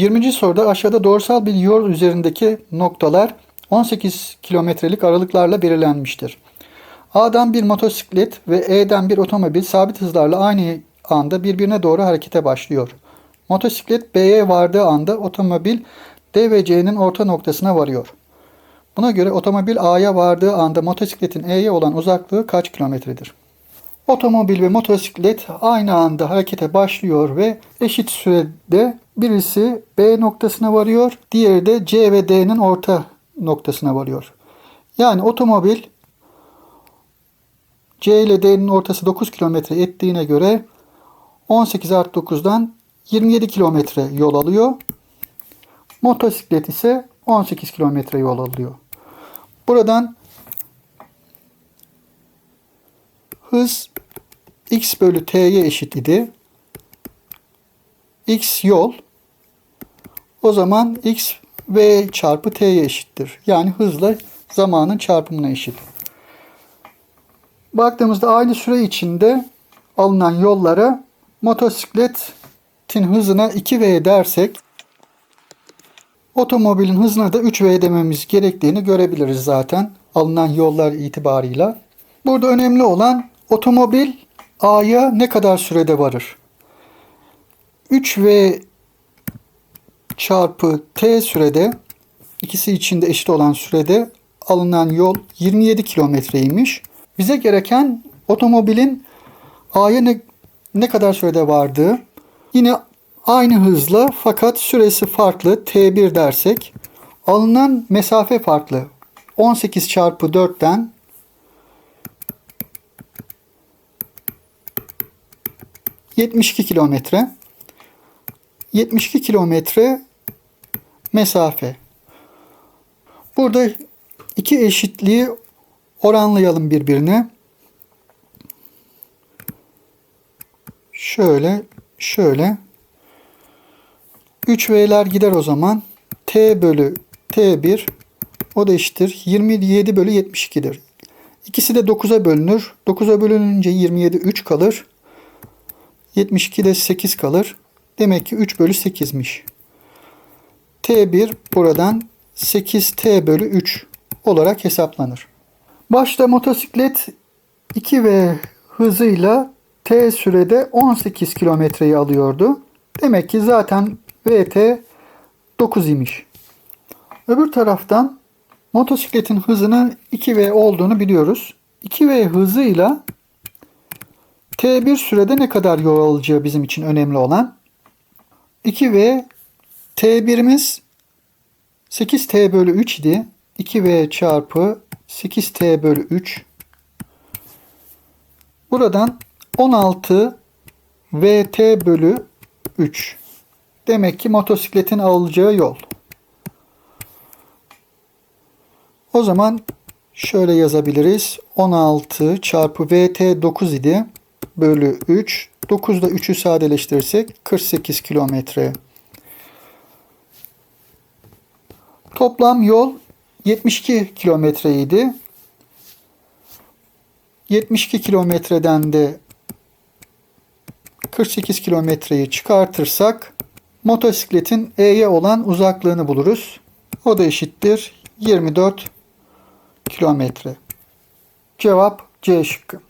20. soruda aşağıda doğrusal bir yol üzerindeki noktalar 18 kilometrelik aralıklarla belirlenmiştir. A'dan bir motosiklet ve E'den bir otomobil sabit hızlarla aynı anda birbirine doğru harekete başlıyor. Motosiklet B'ye vardığı anda otomobil D ve C'nin orta noktasına varıyor. Buna göre otomobil A'ya vardığı anda motosikletin E'ye olan uzaklığı kaç kilometredir? Otomobil ve motosiklet aynı anda harekete başlıyor ve eşit sürede birisi B noktasına varıyor, diğeri de C ve D'nin orta noktasına varıyor. Yani otomobil C ile D'nin ortası 9 kilometre ettiğine göre 18 artı 9'dan 27 kilometre yol alıyor. Motosiklet ise 18 kilometre yol alıyor. Buradan hız x bölü t'ye eşit idi. x yol. O zaman x v çarpı t'ye eşittir. Yani hızla zamanın çarpımına eşit. Baktığımızda aynı süre içinde alınan yollara motosikletin hızına 2v dersek otomobilin hızına da 3v dememiz gerektiğini görebiliriz zaten alınan yollar itibarıyla. Burada önemli olan otomobil A'ya ne kadar sürede varır? 3v çarpı t sürede ikisi içinde eşit olan sürede alınan yol 27 kilometreymiş. Bize gereken otomobilin A'ya ne, ne kadar sürede vardığı. Yine aynı hızla fakat süresi farklı T1 dersek alınan mesafe farklı. 18 çarpı 4'ten 72 kilometre. 72 kilometre mesafe. Burada iki eşitliği oranlayalım birbirine. Şöyle, şöyle. 3V'ler gider o zaman. T bölü T1 o da eşittir. 27 bölü 72'dir. İkisi de 9'a bölünür. 9'a bölününce 27 3 kalır. 72'de 8 kalır. Demek ki 3 bölü 8'miş. T1 buradan 8T bölü 3 olarak hesaplanır. Başta motosiklet 2V hızıyla T sürede 18 kilometreyi alıyordu. Demek ki zaten VT 9 imiş. Öbür taraftan motosikletin hızının 2V olduğunu biliyoruz. 2V hızıyla T1 sürede ne kadar yol alacağı bizim için önemli olan. 2V T1'imiz 8T bölü 3 idi. 2V çarpı 8T bölü 3. Buradan 16 VT bölü 3. Demek ki motosikletin alacağı yol. O zaman şöyle yazabiliriz. 16 çarpı VT 9 idi. Bölü 3. 9'da 3'ü sadeleştirirsek 48 kilometre. Toplam yol 72 kilometreydi. 72 kilometreden de 48 kilometreyi çıkartırsak motosikletin E'ye olan uzaklığını buluruz. O da eşittir 24 kilometre. Cevap C şıkkı.